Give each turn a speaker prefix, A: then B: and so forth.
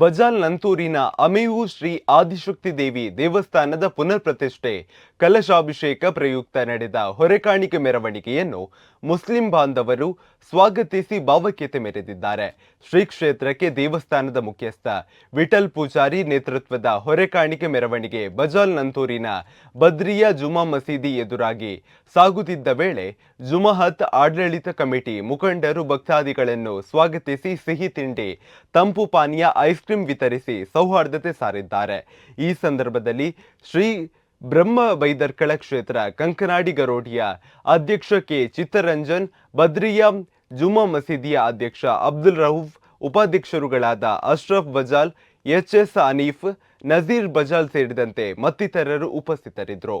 A: ಬಜಾಲ್ ನಂತೂರಿನ ಅಮೇವು ಶ್ರೀ ಆದಿಶಕ್ತಿ ದೇವಿ ದೇವಸ್ಥಾನದ ಪುನರ್ ಪ್ರತಿಷ್ಠೆ ಕಲಶಾಭಿಷೇಕ ಪ್ರಯುಕ್ತ ನಡೆದ ಹೊರೆಕಾಣಿಕೆ ಮೆರವಣಿಗೆಯನ್ನು ಮುಸ್ಲಿಂ ಬಾಂಧವರು ಸ್ವಾಗತಿಸಿ ಭಾವಕ್ಯತೆ ಮೆರೆದಿದ್ದಾರೆ. ಶ್ರೀ ಕ್ಷೇತ್ರಕ್ಕೆ ದೇವಸ್ಥಾನದ ಮುಖ್ಯಸ್ಥ ವಿಠಲ್ ಪೂಜಾರಿ ನೇತೃತ್ವದ ಹೊರೆಕಾಣಿಕೆ ಮೆರವಣಿಗೆ ಬಜಾಲ್ ನಂತೂರಿನ ಬದ್ರಿಯಾ ಜುಮಾ ಮಸೀದಿ ಎದುರಾಗಿ ಸಾಗುತ್ತಿದ್ದ ವೇಳೆ ಜುಮಹತ್ ಆಡಳಿತ ಕಮಿಟಿ ಮುಖಂಡರು ಭಕ್ತಾದಿಗಳನ್ನು ಸ್ವಾಗತಿಸಿ ಸಿಹಿ ತಿಂಡಿ, ತಂಪು ಪಾನೀಯ, ಐಸ್ ಕ್ರೀಂ ವಿತರಿಸಿ ಸೌಹಾರ್ದತೆ ಸಾರಿದ್ದಾರೆ. ಈ ಸಂದರ್ಭದಲ್ಲಿ ಶ್ರೀ ಬ್ರಹ್ಮ ಬೈದರ್ಕಳ ಕ್ಷೇತ್ರ ಕಂಕನಾಡಿ ಗರೋಡಿಯ ಅಧ್ಯಕ್ಷ ಕೆ. ಚಿತ್ತರಂಜನ್ ಬದ್ರಿಯಾ ಜುಮಾ ಮಸೀದಿಯ ಅಧ್ಯಕ್ಷ ಅಬ್ದುಲ್ ರೌಫ್ ಉಪಾಧ್ಯಕ್ಷರುಗಳಾದ ಅಶ್ರಫ್ ಬಜಾಲ್ ಎಚ್ ಎಸ್ ಅನೀಫ್, ನಜೀರ್ ಬಜಾಲ್ ಸೇರಿದಂತೆ ಮತ್ತಿತರರು ಉಪಸ್ಥಿತರಿದ್ದರು.